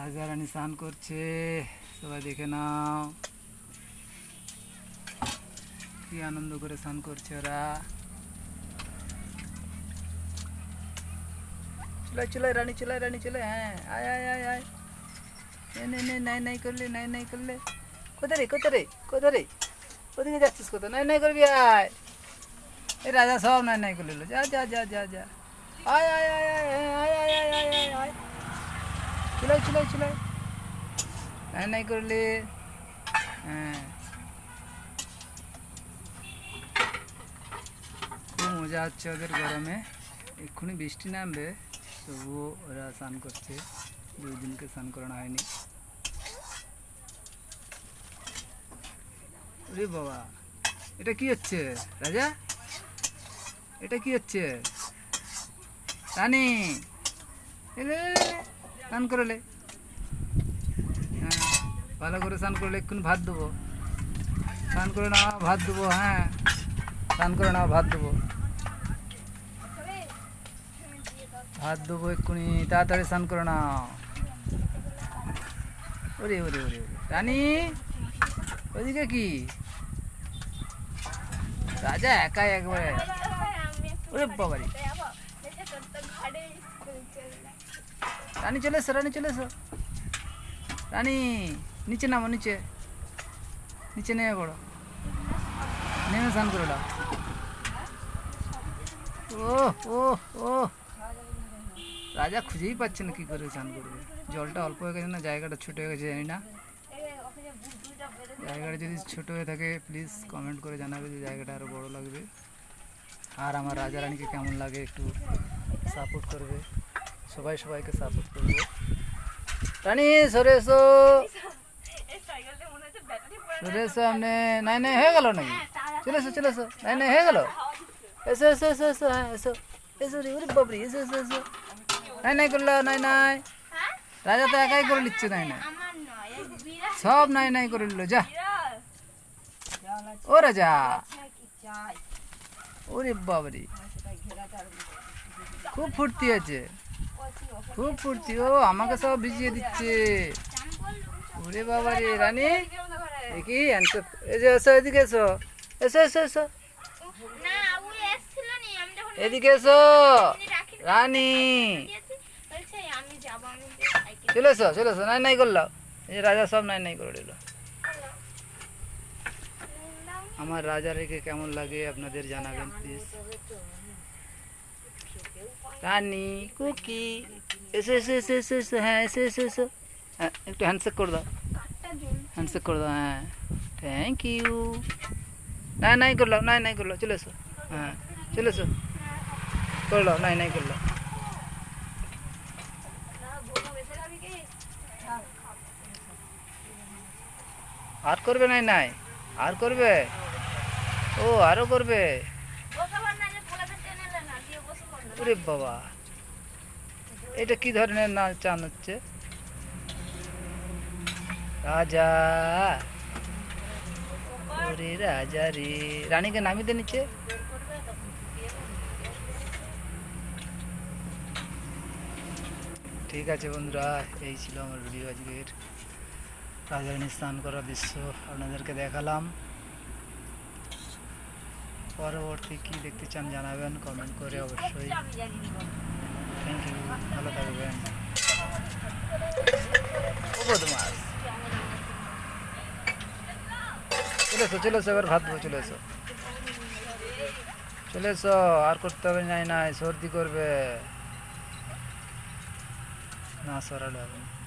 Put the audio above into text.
রাজা রানী স্নান করছে সবাই দেখে নাও কি আনন্দ করে স্নান করছে ওরা চলে চলে রানী চলে রানী চলে হ্যাঁ আয় আয় আয় আয় নে নে নে নাই নাই করলে নাই নাই করলে কোথায় রে কোথায় রে কোথায় রে ওদিকে যাচ্ছিস কোথায় নাই নাই করবি আয় এই রাজা সব নাই নাই করলে যা যা যা যা যা আয় আয় আয় আয় আয় আয় আয় আয় আয় চলাই চলাই চলাই নাই নাই করলে হ্যাঁ খুব মজা হচ্ছে ওদের গরমে এক্ষুনি বৃষ্টি নামবে তবুও ওরা স্নান করছে দুই দিনকে স্নান করানো হয়নি ওরে বাবা এটা কি হচ্ছে রাজা এটা কি হচ্ছে রানী এলে স্নান করলে? হ্যাঁ ভালো করে স্নান করলে এক্ষুনি ভাত দেবো স্নান করে নাও, ভাত দেবো হ্যাঁ। স্নান করে নাও, ভাত দেবো ভাত দেবো এক্ষুনি, তাড়াতাড়ি স্নান করে নাও। ওরে ওরে ওরে রানী ওদিকে কি? রাজা একাই একবারে। ওরে বাবারি। রানী চলে এসো, রানী চলে এসো। রানী, নিচে নামো, নিচে। নিচে নেমে পড়ো। নেমে স্নান করে দাও ও ও ও রাজা খুঁজেই পাচ্ছে না কি করে স্নান করবে। জলটা অল্প হয়ে গেছে না, জায়গাটা ছোট হয়ে গেছে জানি না। জায়গাটা যদি ছোট হয়ে থাকে প্লিজ কমেন্ট করে জানাবে যে জায়গাটা আরও বড় লাগবে। আর আমার রাজা রানীকে কেমন লাগে একটু সাপোর্ট করবে। সবাই সবাইকে সাপোর্ট করবে। রানী, সরে এসো। সরে এসো আপনি নাই নাই, হয়ে গেল নাকি? চলে এসো চলে এসো। নাই নাই, হয়ে গেল? এসো এসো এসো এসো হ্যাঁ এসো। এসো রে, ওরে বাবরি এসো এসো এসো। নাই নাই, করল, নাই নাই। রাজা তো একাই করে নিচ্ছে, নাই নাই। সব নাই নাই করে নিল, যা। ও রাজা। ওরে বাবরি খুব ফুর্তি আছে খুব ফুর্তি ও আমাকে সব ভিজিয়ে দিচ্ছে। ওরে বাবা রে রানী দেখি যে এসো এদিকে এসো এসো এসো এসো। এদিকে এসো রানী। চলে এসো চলে এসো নাই নাই করল এই যে রাজা সব নাই নাই করে দিল। আমার রাজা রেখে কেমন লাগে আপনাদের জানাবেন প্লিজ রানী কুকি। এসো এসো এসো এসো এসো হ্যাঁ এসো এসো এসো হ্যাঁ একটু হ্যান্ডশেক করে দাও কাঠটা জল হ্যান্ডশেক করে দাও হ্যাঁ থ্যাংক ইউ নাই নাই করল নাই নাই করল চলে এসো হ্যাঁ চলে এসো করল নাই নাই করল আর করবে নাই নাই আর করবে ও আরও করবে বসাবার না যে পোলাতে টেনে এলে না দিয়ে বসে পড়ল ওরে বাবা। এটা কি ধরনের নাচ চান হচ্ছে? রাজা। রাজা রে। রানীকে নামিয়ে দে নিচে। ঠিক আছে বন্ধুরা, এই ছিল আমার ভিডিও আজকের। রাজরানী স্নান করা দৃশ্য আপনাদেরকে দেখালাম। পরবর্তী কি দেখতে চান জানাবেন কমেন্ট করে অবশ্যই। ভালো থাকবেন। ও চলে এসো চলে এসো এবার ভাত চলে এসো চলে এসো আর করতে হবে নাই নাই, সর্দি করবে। না, সরালে হবে না।